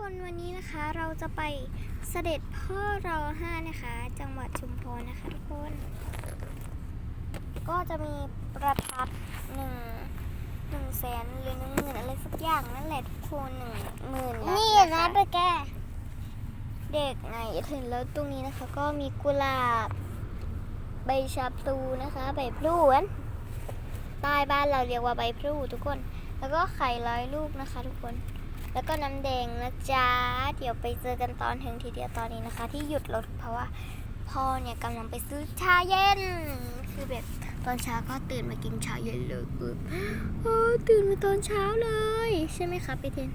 คนวันนี้นะคะเราจะไปเสด็จพ่อรอห้านะคะ จังหวัดชุมพรนะคะทุกคน ก็จะมีประทัดหนึ่งหนึ่งแสนหรือหนึ่งหมื่นอะไรสักอย่างนั่นแหละทุกคนหนึ่งหมื่นนัดนี่คนะไปแก้เด็กไงถึงแล้วตรงนี้นะคะ ก็มีกุหลาบ ใบชาพลูนะคะใบพลูนใต้บ้านเราเรียกว่าใบพลูทุกคน แล้วก็ไข่ร้อยลูกนะคะ ทุกคน แล้วก็น้ำแดงนะจ๊ะ เดี๋ยวไปเจอกันตอนถึงทีเดียวตอนนี้นะคะ ที่หยุดรถเพราะว่าพ่อเนี่ยกำลังไปซื้อชาเย็น คือแบบตอนเช้าก็ตื่นมากินชาเย็นเลยคือโอ้ตื่นมาตอนเช้าเลย ใช่ไหมคะพี่เทน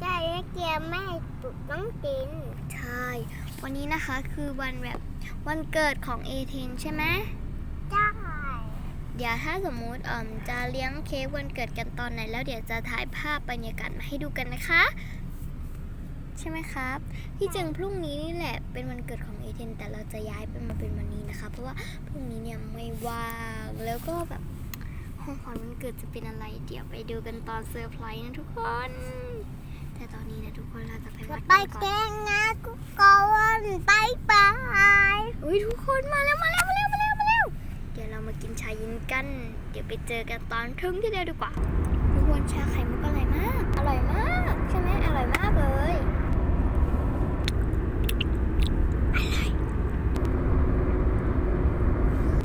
ได้แล้วเกียร์แม่ตุกต้องกินใช่ วันนี้นะคะคือวันแบบวันเกิดของเอเทนใช่ไหมได้ เดี๋ยวถ้าสมมุติเอ่มจะเลี้ยงเค้กวันเกิดกันตอนไหน แล้วเดี๋ยวจะถ่ายภาพบรรยากาศมาให้ดูกันนะคะ ใช่ไหมครับที่จริงพรุ่งนี้นี่แหละเป็นวันเกิดของเอเทนแต่เราจะย้ายไปมาเป็นวันนี้นะคะ เพราะว่าพรุ่งนี้เนี่ยไม่ว่างแล้วก็แบบของขวัญวันเกิดจะเป็นอะไรเดี๋ยวไปดูกันตอนเซอร์ไพรส์นะทุกคน แต่ตอนนี้นะทุกคนเราจะไปจะวัดไปกันก่อน แก้งากุกอนไปไปอุ้ยทุกคนมาแล้วมาแล้วมาแล้วมาแล้วมาแล้ว เดี๋ยวเรามา กินชาเย็นกัน เดี๋ยวไปเจอกันตอนทึ่งที่เดียวดีกว่าทุกคนชาไข่มุกอร่อยมาก อร่อยมาก ใช่ไหมอร่อยมากเลย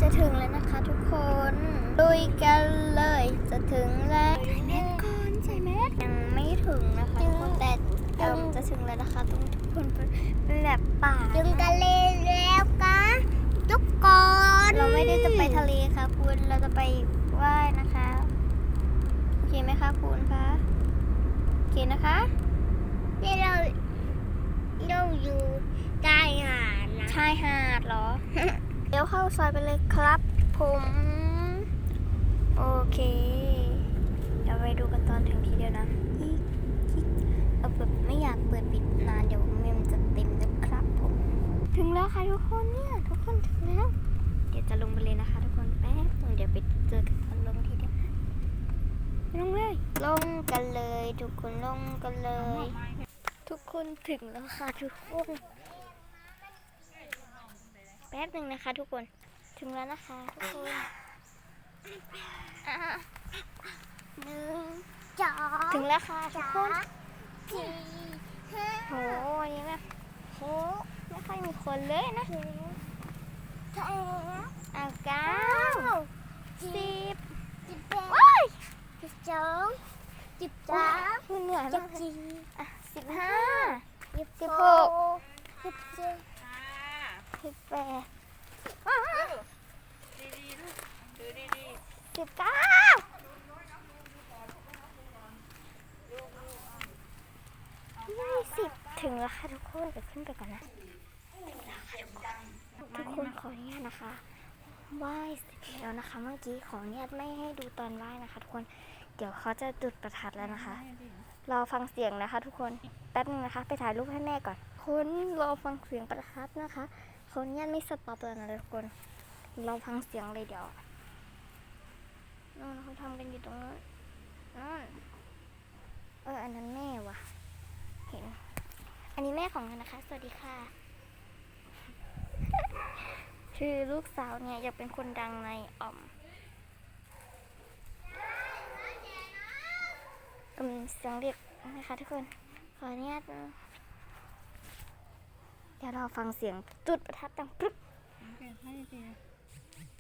จะถึงแล้วนะคะทุกคนลุยกันเลย จะถึงแล้วใส่แมสก่อนใส่แมสยังไม่ถึงนะคะทุกคนแต่เดิมจะถึงแล้วนะคะตรงทุกคนเป็นแบบป่าจึงกันเลยแล้วกัน ทุกคนเราไม่ได้จะไปทะเลค่ะคุณเราจะไปว่ายนะคะโอเคไหมคะคุณคะโอเคนะคะนี่เราเราอยู่ใต้หาดนะชายหาดเหรอ เดี๋ยวเข้าซอยไปเลยครับผมโอเคเดี๋ยวไปดูกันตอนถึงทีเดียวนะอีกอีกเอาแบบไม่อยากเปิดปิดนานเดี๋ยวเมมจะเต็มนะครับผม ถึงแล้วค่ะทุกคนเนี่ย จะลงไปเลยนะคะ ทุกคนแป๊บนึงเดี๋ยวไปเจอกันตอนลงทีเดียวลงเลย ลงกันเลย ทุกคนลงกันเลย ทุกคนถึงแล้วค่ะทุกคนแป๊บหนึ่งนะคะ ทุกคนถึงแล้วนะคะทุกคนอะหนึ่งสองถึงแล้วค่ะทุกสาคนมสี่ห้าโหวันนี้แบบโหไม่ค่อยมีคนเลยนะหก เจ็ดอะเก้าเก้าสิบสิบเอ็ดว้ายสิบสองสิบสามเหนื่อยสิมาบกเลยสี่อะสิบห้าสิบสิบหหกกสิบเจ็ดสิบแปดอ้าวสิบเก้ายี่สิบถึงแล้วค่ะทุกคนเดี๋ยวขึ้นไปก่อนนะถึงแล้วค่ะทุกคนทุกคนขออนุญาตนะคะ ไหว้เสร็จแล้วนะคะ เมื่อกี้ขออนุญาตไม่ให้ดูตอนไหว้นะคะทุกคน เดี๋ยวเขาจะจุดประทัดแล้วนะคะ รอฟังเสียงนะคะ ทุกคน แป๊บนึงนะคะ ไปถ่ายรูปให้แม่ก่อน คนรอฟังเสียงประทัดนะคะขออนุญาตไม่สต็อปแล้วนะทุกคนรอฟังเสียงเลยเดี๋ยวนู่นเขาทำกันอยู่ตรงนู้นนู่นเออ อันนั้นแม่ว่ะเห็น อันนี้แม่ของมันนะคะ สวัสดีค่ะ คือลูกสาวเนี่ยอยากเป็นคนดังในอ่อมอืมเสียงเด็กนะคะทุกคน ขออนุญาตนะเดี๋ยวเราฟังเสียงจุดประทัดดังปึ๊บ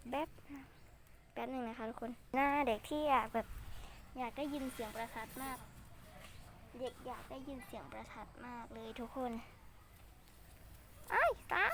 แป๊บแป๊บหนึ่งนะคะทุกคน หน้าเด็กที่อยากแบบอยากได้ยินเสียงประทัดมาก เด็กอยากได้ยินเสียงประทัดมากเลยทุกคนไอ้ยตา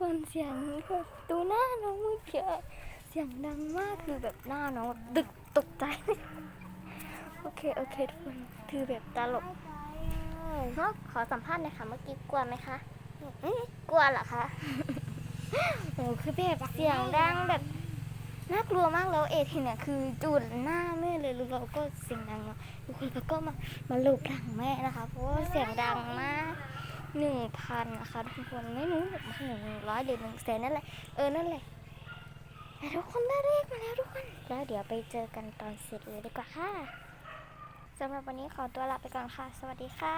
มทุกคนเสียงแบบดูหน้าน้องเมื่อกี้เสียงดังมากคือแบบหน้าน้องแบบดึกตกใจโโอเค โอเคทุกคนถือแบบตลกเนาะขอสัมภาษณ์หน่อยค่ะ เมื่อกี้กลัวไหมคะอื้อกลัวเหรอคะโอ้คือแบบเสียงดังแบบน่ากลัวมากแล้วเอทีเนี่ยคือจุดหน้าแม่เลยแล้วเราก็เสียงดังเนาะทุกคนแล้วก็มามาหลบหลังแม่นะคะ เพราะว่าเสียงดังมาก หนึ่งพันนะคะทุกคนไม่รู้หนึ่งหนึ่งร้อยหรือหนึ่งแสนนั่นแหละเออนั่นแหละแต่ทุกคนได้เลขมาแล้วทุกคน แล้วเดี๋ยวไปเจอกันตอนเสร็จเลยดีกว่าค่ะสำหรับวันนี้ขอตัวลาไปก่อนค่ะ สวัสดีค่ะ